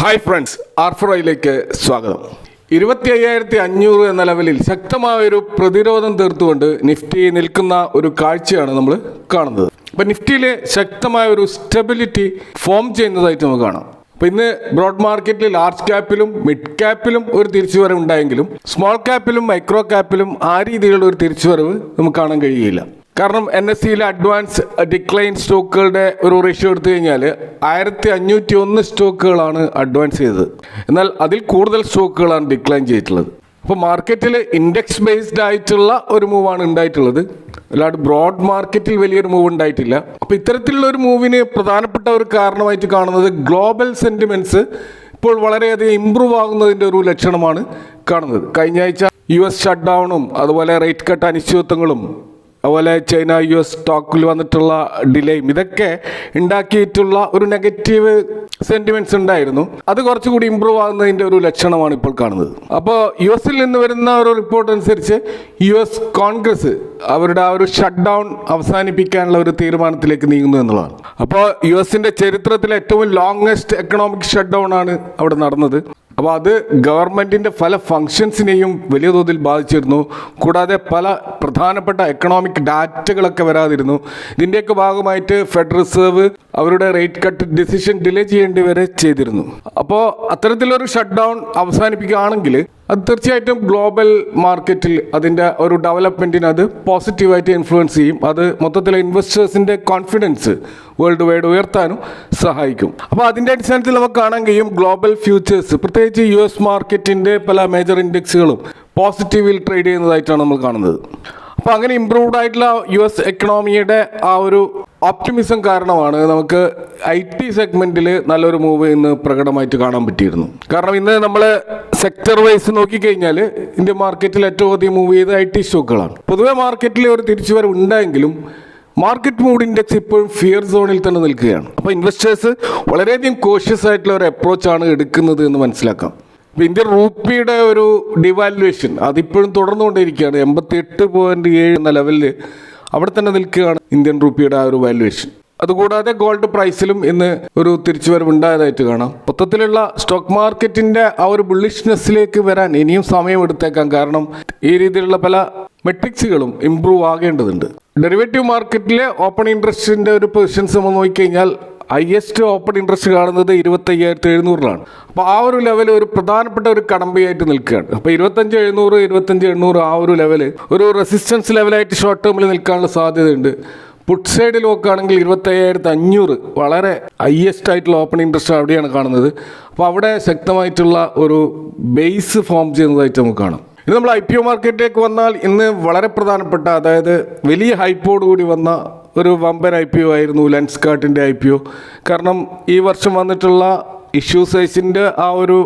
Hi friends ആർഫറയിലേക്ക് സ്വാഗതം ഇരുപത്തി അയ്യായിരത്തി അഞ്ഞൂറ് എന്ന ലെവലിൽ ശക്തമായൊരു പ്രതിരോധം തീർത്തുകൊണ്ട് നിഫ്റ്റി നിൽക്കുന്ന ഒരു കാഴ്ചയാണ് നമ്മൾ കാണുന്നത്. അപ്പം നിഫ്റ്റിയിലെ ശക്തമായ ഒരു സ്റ്റെബിലിറ്റി ഫോം ചെയ്യുന്നതായിട്ട് നമുക്ക് കാണാം. അപ്പം ഇന്ന് ബ്രോഡ് മാർക്കറ്റിൽ ലാർജ് ക്യാപ്പിലും മിഡ് ക്യാപ്പിലും ഒരു തിരിച്ചുവരവ് ഉണ്ടായെങ്കിലും സ്മോൾ ക്യാപ്പിലും മൈക്രോ ക്യാപ്പിലും ആ രീതിയിലുള്ള ഒരു തിരിച്ചുവരവ് നമുക്ക് കാണാൻ കഴിയുകയില്ല. കാരണം എൻ എസ് സിയിലെ അഡ്വാൻസ് ഡിക്ലൈൻ സ്റ്റോക്കുകളുടെ ഒരു റേഷ്യോ എടുത്തു കഴിഞ്ഞാൽ ആയിരത്തി അഞ്ഞൂറ്റി ഒന്ന് സ്റ്റോക്കുകളാണ് അഡ്വാൻസ് ചെയ്തത്. എന്നാൽ അതിൽ കൂടുതൽ സ്റ്റോക്കുകളാണ് ഡിക്ലൈൻ ചെയ്തിട്ടുള്ളത്. അപ്പോൾ മാർക്കറ്റിൽ ഇൻഡെക്സ് ബേസ്ഡ് ആയിട്ടുള്ള ഒരു മൂവാണ് ഉണ്ടായിട്ടുള്ളത്. അല്ലാണ്ട് ബ്രോഡ് മാർക്കറ്റിൽ വലിയൊരു മൂവ് ഉണ്ടായിട്ടില്ല. അപ്പോൾ ഇത്തരത്തിലുള്ള ഒരു മൂവിന് പ്രധാനപ്പെട്ട ഒരു കാരണമായിട്ട് കാണുന്നത് ഗ്ലോബൽ സെന്റിമെന്റ്സ് ഇപ്പോൾ വളരെയധികം ഇമ്പ്രൂവ് ആകുന്നതിന്റെ ഒരു ലക്ഷണമാണ് കാണുന്നത്. കഴിഞ്ഞ ആഴ്ച യു എസ് ഷട്ട് ഡൗണും അതുപോലെ റേറ്റ് കട്ട് അനിശ്ചിതത്വങ്ങളും അതുപോലെ ചൈന യു എസ് സ്റ്റോക്കിൽ വന്നിട്ടുള്ള ഡിലേയും ഇതൊക്കെ ഉണ്ടാക്കിയിട്ടുള്ള ഒരു നെഗറ്റീവ് സെന്റിമെന്റ്സ് ഉണ്ടായിരുന്നു. അത് കുറച്ചുകൂടി ഇമ്പ്രൂവ് ആകുന്നതിന്റെ ഒരു ലക്ഷണമാണ് ഇപ്പോൾ കാണുന്നത്. അപ്പോൾ യു എസിൽ നിന്ന് വരുന്ന ഒരു റിപ്പോർട്ട് അനുസരിച്ച് യു എസ് കോൺഗ്രസ് അവരുടെ ആ ഒരു ഷട്ട് ഡൗൺ അവസാനിപ്പിക്കാനുള്ള ഒരു തീരുമാനത്തിലേക്ക് നീങ്ങുന്നു എന്നുള്ളതാണ്. അപ്പോൾ യു എസിന്റെ ചരിത്രത്തിലെ ഏറ്റവും ലോങ്സ്റ്റ് എക്കണോമിക് ഷട്ട് ഡൗൺ ആണ് അവിടെ നടന്നത്. അപ്പോൾ അത് ഗവൺമെന്റിന്റെ പല ഫങ്ഷൻസിനെയും വലിയ തോതിൽ ബാധിച്ചിരുന്നു. കൂടാതെ പല പ്രധാനപ്പെട്ട എക്കണോമിക് ഡാറ്റകളൊക്കെ വരാതിരുന്നു. ഇതിന്റെയൊക്കെ ഭാഗമായിട്ട് ഫെഡറൽ റിസർവ് അവരുടെ റേറ്റ് കട്ട് ഡിസിഷൻ ഡിലേ ചെയ്യേണ്ടി വരെ ചെയ്തിരുന്നു. അപ്പോൾ അത്തരത്തിലൊരു ഷട്ട് ഡൗൺ അവസാനിപ്പിക്കുകയാണെങ്കിൽ അത് തീർച്ചയായിട്ടും ഗ്ലോബൽ മാർക്കറ്റിൽ അതിന്റെ ഒരു ഡെവലപ്മെന്റിന് അത് പോസിറ്റീവായിട്ട് ഇൻഫ്ലുവൻസ് ചെയ്യും. അത് മൊത്തത്തിലെ ഇൻവെസ്റ്റേഴ്സിന്റെ കോൺഫിഡൻസ് വേൾഡ് വൈഡ് ഉയർത്താനും സഹായിക്കും. അപ്പോൾ അതിന്റെ അടിസ്ഥാനത്തിൽ നമുക്ക് കാണാൻ കഴിയും ഗ്ലോബൽ ഫ്യൂച്ചേഴ്സ് പ്രത്യേകിച്ച് യു എസ് മാർക്കറ്റിന്റെ പല മേജർ ഇൻഡെക്സുകളും പോസിറ്റീവിൽ ട്രേഡ് ചെയ്യുന്നതായിട്ടാണ് നമ്മൾ കാണുന്നത്. അപ്പോൾ അങ്ങനെ ഇമ്പ്രൂവ്ഡ് ആയിട്ടുള്ള യു എസ് എക്കണോമിയുടെ ആ ഒരു ഓപ്റ്റിമിസം കാരണമാണ് നമുക്ക് ഐ ടി സെഗ്മെന്റിൽ നല്ലൊരു മൂവ് ഇന്ന് പ്രകടമായിട്ട് കാണാൻ പറ്റിയിരുന്നു. കാരണം ഇന്ന് നമ്മൾ സെക്ടർ വൈസ് നോക്കിക്കഴിഞ്ഞാൽ ഇന്ത്യൻ മാർക്കറ്റിൽ ഏറ്റവും അധികം മൂവ് ചെയ്ത് ഐ ടി സ്റ്റോക്കുകളാണ് പൊതുവെ മാർക്കറ്റിൽ ഒരു തിരിച്ചുവരവ് ഉണ്ടായെങ്കിലും മാർക്കറ്റ് മൂഡ് ഇൻഡെക്സ് ഇപ്പോഴും ഫിയർ സോണിൽ തന്നെ നിൽക്കുകയാണ്. അപ്പോൾ ഇൻവെസ്റ്റേഴ്സ് വളരെയധികം കോഷ്യസ് ആയിട്ടുള്ള ഒരു അപ്രോച്ചാണ് എടുക്കുന്നത് എന്ന് മനസ്സിലാക്കാം. അപ്പോൾ ഇന്ത്യൻ റൂപ്പിയുടെ ഒരു ഡിവാലുവേഷൻ അതിപ്പോഴും തുടർന്നുകൊണ്ടിരിക്കുകയാണ് എൺപത്തി എട്ട് പോയിന്റ് ഏഴ് എന്ന ലെവലിൽ അവിടെ തന്നെ നിൽക്കുകയാണ് ഇന്ത്യൻ റുപ്പിയുടെ ആ ഒരു വാല്യുവേഷൻ അതുകൂടാതെ ഗോൾഡ് പ്രൈസിലും ഇന്ന് ഒരു തിരിച്ചുവരവ് ഉണ്ടായതായിട്ട് കാണാം. മൊത്തത്തിലുള്ള സ്റ്റോക്ക് മാർക്കറ്റിന്റെ ആ ഒരു ബുള്ളിഷ്നെസ്സിലേക്ക് വരാൻ ഇനിയും സമയം എടുത്തേക്കാം കാരണം ഈ രീതിയിലുള്ള പല മെട്രിക്സുകളും ഇമ്പ്രൂവ് ആകേണ്ടതുണ്ട്. ഡെറിവേറ്റീവ് മാർക്കറ്റിലെ ഓപ്പൺ ഇൻട്രസ്റ്റിന്റെ ഒരു പൊസിഷൻസ് നമ്മൾ നോക്കിക്കഴിഞ്ഞാൽ ഹയസ്റ്റ് ഓപ്പൺ ഇൻട്രസ്റ്റ് കാണുന്നത് ഇരുപത്തയ്യായിരത്തി എഴുന്നൂറിലാണ്. അപ്പോൾ ആ ഒരു ലെവൽ ഒരു പ്രധാനപ്പെട്ട ഒരു കടമ്പയായിട്ട് നിൽക്കുകയാണ്. അപ്പോൾ ഇരുപത്തഞ്ച് എഴുന്നൂറ് ഇരുപത്തഞ്ച് എണ്ണൂറ് ആ ഒരു ലെവൽ ഒരു റെസിസ്റ്റൻസ് ലെവലായിട്ട് ഷോർട്ട് ടേമിൽ നിൽക്കാനുള്ള സാധ്യതയുണ്ട്. പുട്ട് സൈഡിൽ നോക്കുകയാണെങ്കിൽ ഇരുപത്തയ്യായിരത്തി അഞ്ഞൂറ് വളരെ ഹയസ്റ്റ് ആയിട്ടുള്ള ഓപ്പൺ ഇൻട്രസ്റ്റ് അവിടെയാണ് കാണുന്നത്. അപ്പോൾ അവിടെ ശക്തമായിട്ടുള്ള ഒരു ബേസ് ഫോം ചെയ്യുന്നതായിട്ട് നമുക്ക് കാണാം. ഇനി നമ്മൾ ഐ പി ഒ മാർക്കറ്റിലേക്ക് വന്നാൽ ഇന്ന് വളരെ പ്രധാനപ്പെട്ട അതായത് വലിയ ഹൈപ്പോട് കൂടി വന്ന ഒരു വമ്പൻ ഐ പി ഒ ആയിരുന്നു ലെൻസ് കാർട്ടിന്റെ ഐ പി ഒ കാരണം ഈ വർഷം വന്നിട്ടുള്ള ഇഷ്യൂ സൈസിന്റെ ആ ഒരു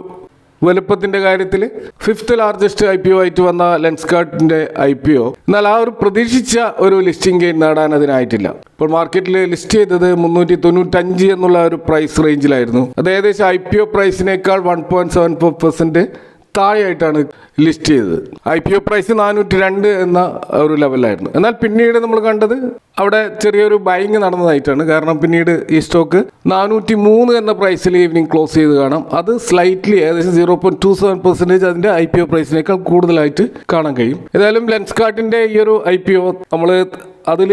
വലുപ്പത്തിന്റെ കാര്യത്തിൽ fifth largest I P O ആയിട്ട് വന്ന ലെൻസ് കാർട്ടിന്റെ ഐ പി ഒ എന്നാൽ ആ ഒരു പ്രതീക്ഷിച്ച ഒരു ലിസ്റ്റിംഗ് ഗെയിൻ നേടാൻ അതിനായിട്ടില്ല. ഇപ്പോൾ മാർക്കറ്റിൽ ലിസ്റ്റ് ചെയ്തത് മുന്നൂറ്റി തൊണ്ണൂറ്റഞ്ച് എന്നുള്ള ഒരു പ്രൈസ് റേഞ്ചിലായിരുന്നു അത് ഏകദേശം I P O പ്രൈസിനേക്കാൾ one point seven four percent താഴെയായിട്ടാണ് list ചെയ്തത്. ഐ പി ഒ പ്രൈസ് നാനൂറ്റി രണ്ട് എന്ന ഒരു ലെവലായിരുന്നു എന്നാൽ പിന്നീട് നമ്മൾ കണ്ടത് അവിടെ ചെറിയൊരു ബൈങ് നടന്നതായിട്ടാണ്. കാരണം പിന്നീട് ഈ സ്റ്റോക്ക് നാനൂറ്റി മൂന്ന് എന്ന പ്രൈസിൽ ഈവനിങ് ക്ലോസ് ചെയ്ത് കാണാം. അത് സ്ലൈറ്റ്ലി ഏകദേശം zero point two seven percentage അതിന്റെ ഐ പി ഒ പ്രൈസിനേക്കാൾ കൂടുതലായിട്ട് കാണാൻ കഴിയും. ഏതായാലും ലെൻസ് കാർട്ടിന്റെ ഈ ഒരു ഐ പി ഒ നമ്മൾ അതിൽ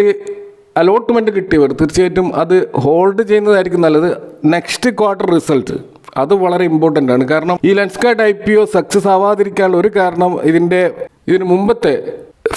അലോട്ട്മെന്റ് കിട്ടിയവർ തീർച്ചയായിട്ടും അത് ഹോൾഡ് ചെയ്യുന്നതായിരിക്കും നല്ലത്. നെക്സ്റ്റ് ക്വാർട്ടർ റിസൾട്ട് അത് വളരെ ഇമ്പോർട്ടന്റ് ആണ്. കാരണം ഈ Lenskart I P O success ആവാതിരിക്കാനുള്ള ഒരു കാരണം ഇതിന്റെ ഇതിന് മുമ്പത്തെ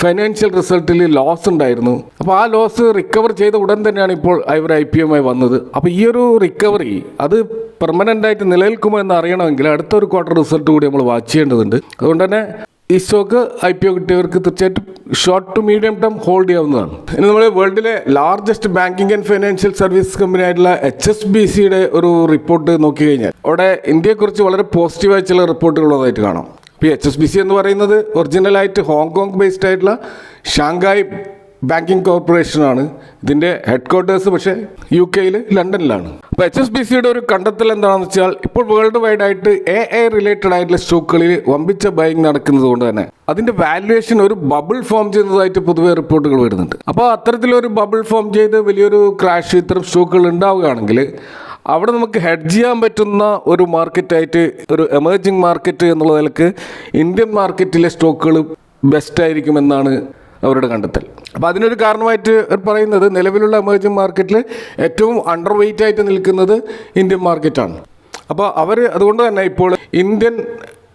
ഫൈനാൻഷ്യൽ റിസൾട്ടിൽ ലോസ് ഉണ്ടായിരുന്നു. അപ്പോൾ ആ ലോസ് റിക്കവർ ചെയ്ത ഉടൻ തന്നെയാണ് ഇപ്പോൾ ഇവർ ഐ പി എമ്മായി വന്നത്. അപ്പോൾ ഈ ഒരു റിക്കവറി അത് പെർമനന്റ് ആയിട്ട് നിലനിൽക്കുമോ എന്ന് അറിയണമെങ്കിൽ അടുത്തൊരു ക്വാർട്ടർ റിസൾട്ട് കൂടി നമ്മൾ വാച്ച് ചെയ്യേണ്ടതുണ്ട്. അതുകൊണ്ട് തന്നെ ഈ സ്റ്റോക്ക് ഐ പി ഒ കിട്ടിയവർക്ക് തീർച്ചയായിട്ടും short to medium term hold ചെയ്യാവുന്നതാണ്. ഇനി നമ്മൾ വേൾഡിലെ largest banking and financial service company ആയിട്ടുള്ള എച്ച് എസ് ബി സിയുടെ ഒരു റിപ്പോർട്ട് നോക്കി കഴിഞ്ഞാൽ അവിടെ ഇന്ത്യയെക്കുറിച്ച് വളരെ പോസിറ്റീവായ ചില റിപ്പോർട്ടുകളുള്ളതായിട്ട് കാണാം. ഇപ്പോൾ എച്ച് എസ് ബി സി എന്ന് പറയുന്നത് ഒറിജിനലായിട്ട് ഹോങ്കോങ് ബേസ്ഡ് ആയിട്ടുള്ള ഷാങ്കായ് ബാങ്കിങ് കോർപ്പറേഷനാണ് ഇതിന്റെ ഹെഡ് ക്വാർട്ടേഴ്സ് പക്ഷേ യു കെയിൽ ലണ്ടനിലാണ്. അപ്പോൾ എച്ച് എസ് ബി സിയുടെ ഒരു കണ്ടെത്തൽ എന്താണെന്ന് വെച്ചാൽ ഇപ്പോൾ വേൾഡ് വൈഡ് ആയിട്ട് എ ഐ റിലേറ്റഡ് ആയിട്ടുള്ള സ്റ്റോക്കുകളിൽ വമ്പിച്ച ബൈങ് നടക്കുന്നത് കൊണ്ട് തന്നെ അതിന്റെ വാല്യുവേഷൻ ഒരു ബബിൾ ഫോം ചെയ്തതായിട്ട് പൊതുവെ റിപ്പോർട്ടുകൾ വരുന്നുണ്ട്. അപ്പോൾ അത്തരത്തിലൊരു ബബിൾ ഫോം ചെയ്ത് വലിയൊരു ക്രാഷ് ഇത്തരം സ്റ്റോക്കുകൾ ഉണ്ടാവുകയാണെങ്കിൽ അവിടെ നമുക്ക് ഹെഡ്ജ് ചെയ്യാൻ പറ്റുന്ന ഒരു മാർക്കറ്റായിട്ട് ഒരു എമർജിങ് മാർക്കറ്റ് എന്നുള്ള നിലയ്ക്ക് ഇന്ത്യൻ മാർക്കറ്റിലെ സ്റ്റോക്കുകൾ ബെസ്റ്റ് ആയിരിക്കുമെന്നാണ് അവരുടെ കണ്ടെത്തൽ. അപ്പോൾ അതിനൊരു കാരണമായിട്ട് പറയുന്നത് നിലവിലുള്ള എമേർജിങ് മാർക്കറ്റിൽ ഏറ്റവും അണ്ടർ വെയിറ്റ് ആയിട്ട് നിൽക്കുന്നത് ഇന്ത്യൻ മാർക്കറ്റാണ് അപ്പോൾ അവർ അതുകൊണ്ട് തന്നെ ഇപ്പോൾ ഇന്ത്യൻ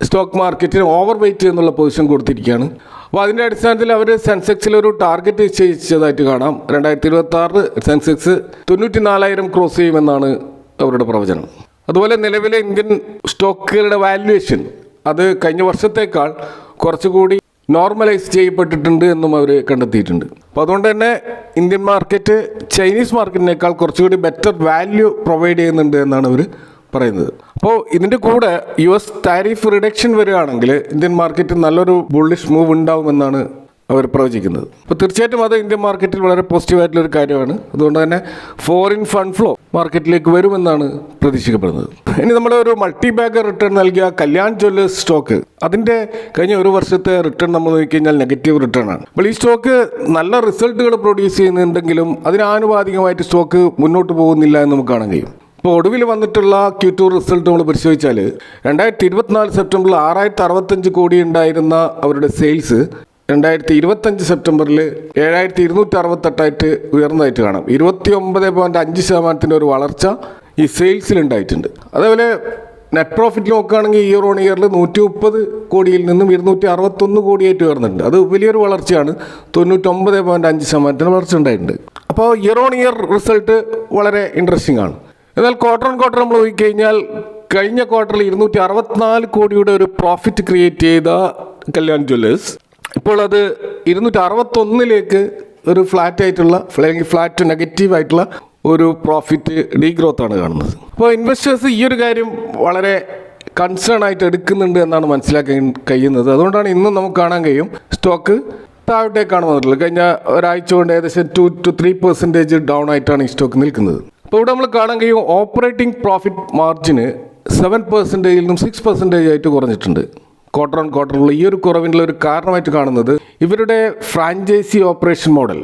സ്റ്റോക്ക് മാർക്കറ്റിന് ഓവർ വെയിറ്റ് എന്നുള്ള പൊസിഷൻ കൊടുത്തിരിക്കുകയാണ്. അപ്പോൾ അതിന്റെ അടിസ്ഥാനത്തിൽ അവർ സെൻസെക്സിൽ ഒരു ടാർഗറ്റ് നിശ്ചയിച്ചതായിട്ട് കാണാം. രണ്ടായിരത്തി ഇരുപത്തി ആറ് സെൻസെക്സ് തൊണ്ണൂറ്റി നാലായിരം ക്രോസ് ചെയ്യുമെന്നാണ് അവരുടെ പ്രവചനം. അതുപോലെ നിലവിലെ ഇന്ത്യൻ സ്റ്റോക്കുകളുടെ വാല്യുവേഷൻ അത് കഴിഞ്ഞ വർഷത്തേക്കാൾ കുറച്ചുകൂടി നോർമലൈസ് ചെയ്യപ്പെട്ടിട്ടുണ്ട് എന്നും അവർ കണ്ടെത്തിയിട്ടുണ്ട്. അപ്പോൾ അതുകൊണ്ട് തന്നെ ഇന്ത്യൻ മാർക്കറ്റ് ചൈനീസ് മാർക്കറ്റിനേക്കാൾ കുറച്ചുകൂടി ബെറ്റർ വാല്യൂ പ്രൊവൈഡ് ചെയ്യുന്നുണ്ട് എന്നാണ് അവർ പറയുന്നത്. അപ്പോൾ ഇതിന്റെ കൂടെ യു എസ് താരിഫ് റിഡക്ഷൻ വരികയാണെങ്കിൽ ഇന്ത്യൻ മാർക്കറ്റ് നല്ലൊരു ബുള്ളിഷ് മൂവ് ഉണ്ടാവുമെന്നാണ് അവർ പ്രവചിക്കുന്നത്. അപ്പോൾ തീർച്ചയായിട്ടും അത് ഇന്ത്യൻ മാർക്കറ്റിൽ വളരെ പോസിറ്റീവായിട്ടുള്ള ഒരു കാര്യമാണ്. അതുകൊണ്ട് തന്നെ ഫോറിൻ ഫണ്ട് ഫ്ലോ മാർക്കറ്റിലേക്ക് വരുമെന്നാണ് പ്രതീക്ഷിക്കപ്പെടുന്നത്. ഇനി നമ്മൾ ഒരു മൾട്ടി ബാഗർ റിട്ടേൺ നൽകിയ കല്യാൺ ജ്വല്ലേഴ്സ് സ്റ്റോക്ക്. അതിന്റെ കഴിഞ്ഞ ഒരു വർഷത്തെ റിട്ടേൺ നമ്മൾ നോക്കിക്കഴിഞ്ഞാൽ നെഗറ്റീവ് റിട്ടേൺ ആണ്. അപ്പോൾ ഈ സ്റ്റോക്ക് നല്ല റിസൾട്ടുകൾ പ്രൊഡ്യൂസ് ചെയ്യുന്നുണ്ടെങ്കിലും അതിനാനുപാതികമായിട്ട് സ്റ്റോക്ക് മുന്നോട്ട് പോകുന്നില്ല എന്ന് നമുക്ക് കാണാൻ കഴിയും. ഇപ്പോൾ ഒടുവിൽ വന്നിട്ടുള്ള ക്യൂ ടു റിസൾട്ട് നമ്മൾ പരിശോധിച്ചാൽ രണ്ടായിരത്തി ഇരുപത്തിനാല് സെപ്റ്റംബറിൽ ആറായിരത്തി അറുപത്തഞ്ച് കോടി ഉണ്ടായിരുന്ന അവരുടെ സെയിൽസ് രണ്ടായിരത്തി ഇരുപത്തഞ്ച് സെപ്റ്റംബറിൽ ഏഴായിരത്തി ഇരുന്നൂറ്റി അറുപത്തെട്ടായിട്ട് ഉയർന്നതായിട്ട് കാണാം. ഇരുപത്തി ഒമ്പത് പോയിന്റ് അഞ്ച് ശതമാനത്തിന്റെ ഒരു വളർച്ച ഈ സെയിൽസിൽ ഉണ്ടായിട്ടുണ്ട് അതേപോലെ നെറ്റ് പ്രോഫിറ്റ് നോക്കുകയാണെങ്കിൽ ഇയർ ഓൺ ഇയറിൽ നൂറ്റി മുപ്പത് കോടിയിൽ നിന്നും ഇരുന്നൂറ്റി അറുപത്തൊന്ന് കോടിയായിട്ട് ഉയർന്നിട്ടുണ്ട്. അത് വലിയൊരു വളർച്ചയാണ്. തൊണ്ണൂറ്റൊമ്പത് പോയിന്റ് അഞ്ച് ശതമാനത്തിന് വളർച്ച ഉണ്ടായിട്ടുണ്ട്. അപ്പോൾ ഇയർ ഓൺ ഇയർ റിസൾട്ട് വളരെ ഇൻട്രസ്റ്റിംഗ് ആണ്. എന്നാൽ ക്വാർട്ടർ ഓൺ ക്വാർട്ടർ നമ്മൾ നോക്കിക്കഴിഞ്ഞാൽ കഴിഞ്ഞ ക്വാർട്ടറിൽ ഇരുന്നൂറ്റി അറുപത്തിനാല് കോടിയുടെ ഒരു പ്രോഫിറ്റ് ക്രിയേറ്റ് ചെയ്ത കല്യാൺ ജ്വല്ലേഴ്സ് ഇപ്പോൾ അത് ഇരുന്നൂറ്റി അറുപത്തൊന്നിലേക്ക് ഒരു ഫ്ലാറ്റ് ആയിട്ടുള്ള അല്ലെങ്കിൽ ഫ്ലാറ്റ് നെഗറ്റീവ് ആയിട്ടുള്ള ഒരു പ്രോഫിറ്റ് ഡീഗ്രോത്ത് ആണ് കാണുന്നത്. അപ്പോൾ ഇൻവെസ്റ്റേഴ്സ് ഈ ഒരു കാര്യം വളരെ കൺസേൺ ആയിട്ട് എടുക്കുന്നുണ്ട് എന്നാണ് മനസ്സിലാക്കാൻ കഴിയുന്നത്. അതുകൊണ്ടാണ് ഇന്നും നമുക്ക് കാണാൻ കഴിയും. സ്റ്റോക്ക് താഴോട്ടേക്കാണ് വന്നിട്ടുള്ളത് കഴിഞ്ഞ ഒരാഴ്ച കൊണ്ട് ഏകദേശം two two three percentage down ആയിട്ടാണ് ഈ സ്റ്റോക്ക് നിൽക്കുന്നത്. അപ്പോൾ ഇവിടെ നമ്മൾ കാണാൻ കഴിയും ഓപ്പറേറ്റിംഗ് പ്രോഫിറ്റ് മാർജിന് സെവൻ പെർസെന്റേജിൽ നിന്നും സിക്സ് പെർസെന്റേജ് ആയിട്ട് കുറഞ്ഞിട്ടുണ്ട്. ക്വാർട്ടർ ഓൺ ക്വാർട്ടറിലുള്ള ഈ ഒരു കുറവിനുള്ള ഒരു കാരണമായിട്ട് കാണുന്നത് ഇവരുടെ ഫ്രാഞ്ചൈസി ഓപ്പറേഷൻ മോഡൽ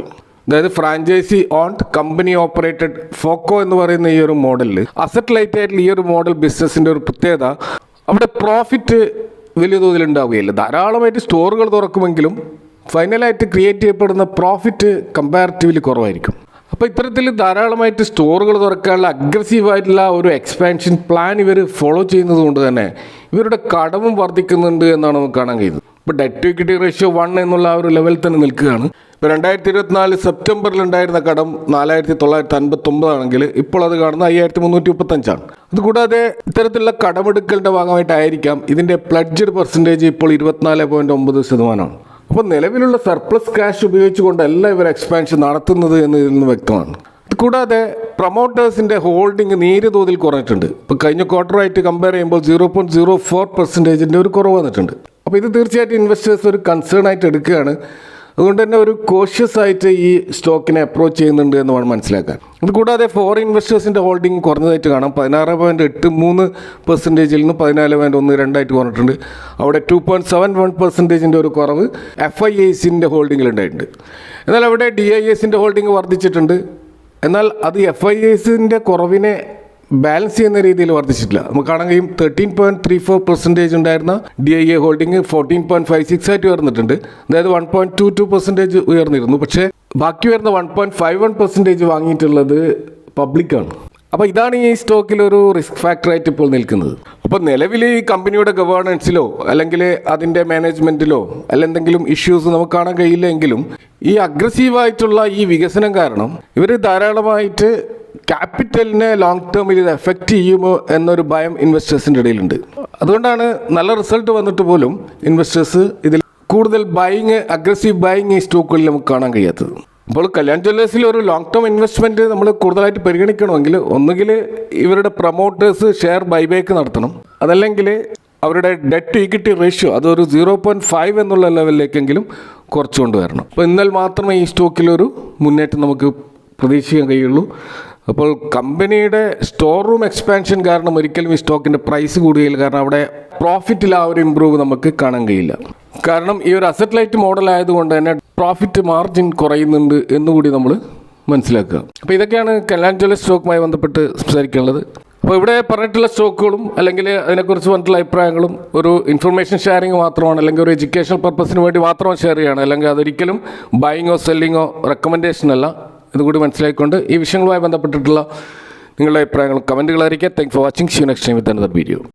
അതായത് franchise own company operated FOCO എന്ന് പറയുന്ന ഈ ഒരു മോഡലിൽ അസറ്റ് ലൈറ്റ് ആയിട്ടുള്ള ഈ ഒരു മോഡൽ ബിസിനസ്സിന്റെ ഒരു പ്രത്യേകത അവിടെ പ്രോഫിറ്റ് വലിയ തോതിൽ ഉണ്ടാവുകയില്ല. ധാരാളമായിട്ട് സ്റ്റോറുകൾ തുറക്കുമെങ്കിലും ഫൈനലായിട്ട് ക്രിയേറ്റ് ചെയ്യപ്പെടുന്ന പ്രോഫിറ്റ് കമ്പാരിറ്റീവ്ലി കുറവായിരിക്കും. അപ്പോൾ ഇത്തരത്തിൽ ധാരാളമായിട്ട് സ്റ്റോറുകൾ തുറക്കാനുള്ള അഗ്രസീവായിട്ടുള്ള ഒരു എക്സ്പാൻഷൻ പ്ലാൻ ഇവർ ഫോളോ ചെയ്യുന്നത് കൊണ്ട് തന്നെ ഇവരുടെ കടവും വർദ്ധിക്കുന്നുണ്ട് എന്നാണ് നമുക്ക് കാണാൻ കഴിയുന്നത്. ഇപ്പോൾ debt to equity ratio one എന്നുള്ള ആ ഒരു ലെവലിൽ തന്നെ നിൽക്കുകയാണ്. ഇപ്പോൾ രണ്ടായിരത്തി ഇരുപത്തിനാല് സെപ്റ്റംബറിൽ ഉണ്ടായിരുന്ന കടം നാലായിരത്തി തൊള്ളായിരത്തി അൻപത്തി ഒമ്പതാണെങ്കിൽ ഇപ്പോൾ അത് കാണുന്ന അയ്യായിരത്തി മുന്നൂറ്റി മുപ്പത്തഞ്ചാണ് അതുകൂടാതെ ഇത്തരത്തിലുള്ള കടമെടുക്കലിന്റെ ഭാഗമായിട്ടായിരിക്കാം ഇതിന്റെ പ്ലഡ്ജഡ് പെർസെന്റേജ് ഇപ്പോൾ ഇരുപത്തിനാല് പോയിന്റ് ഒമ്പത് ശതമാനമാണ്. അപ്പോൾ നിലവിലുള്ള സർപ്ലസ് ക്യാഷ് ഉപയോഗിച്ചുകൊണ്ടല്ല ഇവർ എക്സ്പാൻഷൻ നടത്തുന്നത് എന്ന് ഇതിൽ നിന്ന് വ്യക്തമാണ്. കൂടാതെ പ്രൊമോട്ടേഴ്സിന്റെ ഹോൾഡിംഗ് നേരിയ തോതിൽ കുറഞ്ഞിട്ടുണ്ട്. ഇപ്പോൾ കഴിഞ്ഞ ക്വാർട്ടറായിട്ട് കമ്പയർ ചെയ്യുമ്പോൾ സീറോ പോയിന്റ് സീറോ ഫോർ പെർസെന്റേജിന്റെ ഒരു കുറവ് വന്നിട്ടുണ്ട്. അപ്പോൾ ഇത് തീർച്ചയായിട്ടും ഇൻവെസ്റ്റേഴ്സ് ഒരു കൺസേൺ ആയിട്ട് എടുക്കുകയാണ്. അതുകൊണ്ട് തന്നെ ഒരു കോഷ്യസ് ആയിട്ട് ഈ സ്റ്റോക്കിനെ അപ്രോച്ച് ചെയ്യുന്നുണ്ട് എന്ന് വേണം മനസ്സിലാക്കാൻ. ഇത് കൂടാതെ ഫോറിൻ ഇൻവെസ്റ്റേഴ്സിന്റെ ഹോൾഡിംഗ് കുറഞ്ഞതായിട്ട് കാണാം. പതിനാറ് പോയിന്റ് എട്ട് മൂന്ന് പെർസെന്റേജിൽ നിന്ന് പതിനാല് പോയിന്റ് ഒന്ന് രണ്ടായിട്ട് കുറഞ്ഞിട്ടുണ്ട്. അവിടെ ടു പോയിന്റ് സെവൻ വൺ പെർസെന്റേജിന്റെ ഒരു കുറവ് എഫ് ഐ എസിന്റെ ഹോൾഡിങ്ങിൽ ഉണ്ടായിട്ടുണ്ട്. എന്നാൽ അവിടെ ഡി ഐ എസിന്റെ ഹോൾഡിംഗ് വർദ്ധിച്ചിട്ടുണ്ട്. എന്നാൽ അത് എഫ് ഐ എസിന്റെ കുറവിനെ ബാലൻസ് ചെയ്യുന്ന രീതിയിൽ വർദ്ധിച്ചിട്ടില്ല. നമുക്ക് കാണാൻ കഴിയും thirteen point three four percentage ഉണ്ടായിരുന്ന D I A holding fourteen point five six ആയിട്ട് ഉയർന്നിട്ടുണ്ട്. അതായത് one point two two percentage ഉയർന്നിരുന്നു. പക്ഷേ ബാക്കി വരുന്ന one point five one percentage വാങ്ങിയിട്ടുള്ളത് പബ്ലിക്കാണ് അപ്പോൾ ഇതാണ് ഈ സ്റ്റോക്കിൽ ഒരു റിസ്ക് ഫാക്ടറായിട്ട് ഇപ്പോൾ നിൽക്കുന്നത്. അപ്പോൾ നിലവിൽ ഈ കമ്പനിയുടെ ഗവേണൻസിലോ അല്ലെങ്കിൽ അതിന്റെ മാനേജ്മെന്റിലോ അല്ല എന്തെങ്കിലും ഇഷ്യൂസ് നമുക്ക് കാണാൻ കഴിയില്ലെങ്കിലും ഈ അഗ്രസീവായിട്ടുള്ള ഈ വികസനം കാരണം ഇവർ ധാരാളമായിട്ട് ക്യാപിറ്റലിനെ ലോങ് ടേമിൽ ഇത് എഫക്റ്റ് ചെയ്യുമോ എന്നൊരു ഭയം ഇൻവെസ്റ്റേഴ്സിന്റെ ഇടയിലുണ്ട്. അതുകൊണ്ടാണ് നല്ല റിസൾട്ട് വന്നിട്ട് പോലും ഇൻവെസ്റ്റേഴ്സ് ഇതിൽ കൂടുതൽ ബൈങ് അഗ്രസീവ് ബൈങ് ഈ സ്റ്റോക്കുകളിൽ നമുക്ക് കാണാൻ കഴിയാത്തത്. അപ്പോൾ കല്യാൺ ജ്വല്ലേഴ്സിൽ ഒരു ലോങ് ടേം ഇൻവെസ്റ്റ്മെന്റ് നമ്മൾ കൂടുതലായിട്ട് പരിഗണിക്കണമെങ്കിൽ ഒന്നുകിൽ ഇവരുടെ പ്രൊമോട്ടേഴ്സ് ഷെയർ ബൈബാക്ക് നടത്തണം. അതല്ലെങ്കിൽ അവരുടെ ഡെറ്റ് ടു ഇക്വിറ്റി റേഷ്യോ അതൊരു സീറോ പോയിന്റ് ഫൈവ് എന്നുള്ള ലെവലിലേക്കെങ്കിലും കുറച്ചുകൊണ്ട് വരണം. അപ്പോൾ എന്നാൽ മാത്രമേ ഈ സ്റ്റോക്കിലൊരു മുന്നേറ്റം നമുക്ക് പ്രതീക്ഷിക്കാൻ കഴിയുള്ളൂ. അപ്പോൾ കമ്പനിയുടെ സ്റ്റോർ റൂം എക്സ്പാൻഷൻ കാരണം ഒരിക്കലും ഈ സ്റ്റോക്കിന്റെ പ്രൈസ് കൂടുകയില്ല കാരണം അവിടെ പ്രോഫിറ്റിൽ ആ ഒരു ഇമ്പ്രൂവ് നമുക്ക് കാണാൻ കഴിയില്ല. കാരണം ഈ ഒരു അസറ്റ് ലൈറ്റ് മോഡൽ ആയതുകൊണ്ട് തന്നെ പ്രോഫിറ്റ് മാർജിൻ കുറയുന്നുണ്ട് എന്നുകൂടി നമ്മൾ മനസ്സിലാക്കുക. അപ്പോൾ ഇതൊക്കെയാണ് കലാഞ്ചല സ്റ്റോക്കുമായി ബന്ധപ്പെട്ട് സംസാരിക്കാനുള്ളത്. അപ്പോൾ ഇവിടെ പറഞ്ഞിട്ടുള്ള സ്റ്റോക്കുകളും അല്ലെങ്കിൽ അതിനെക്കുറിച്ച് പറഞ്ഞിട്ടുള്ള അഭിപ്രായങ്ങളും ഒരു ഇൻഫർമേഷൻ ഷെയറിംഗ് മാത്രമാണ് അല്ലെങ്കിൽ ഒരു എഡ്യൂക്കേഷണൽ പർപ്പസിന് വേണ്ടി മാത്രം ഷെയർ ചെയ്യുകയാണ്. അല്ലെങ്കിൽ അതൊരിക്കലും ബൈങ്ങോ സെല്ലിങ്ങോ റെക്കമെൻഡേഷൻ അല്ല. ഇതുകൂടി മനസ്സിലാക്കിക്കൊണ്ട് ഈ വിഷയങ്ങളുമായി ബന്ധപ്പെട്ടിട്ടുള്ള നിങ്ങളുടെ അഭിപ്രായങ്ങളും കമന്റുകളായിരിക്കാം. Thank for watching see next time with another video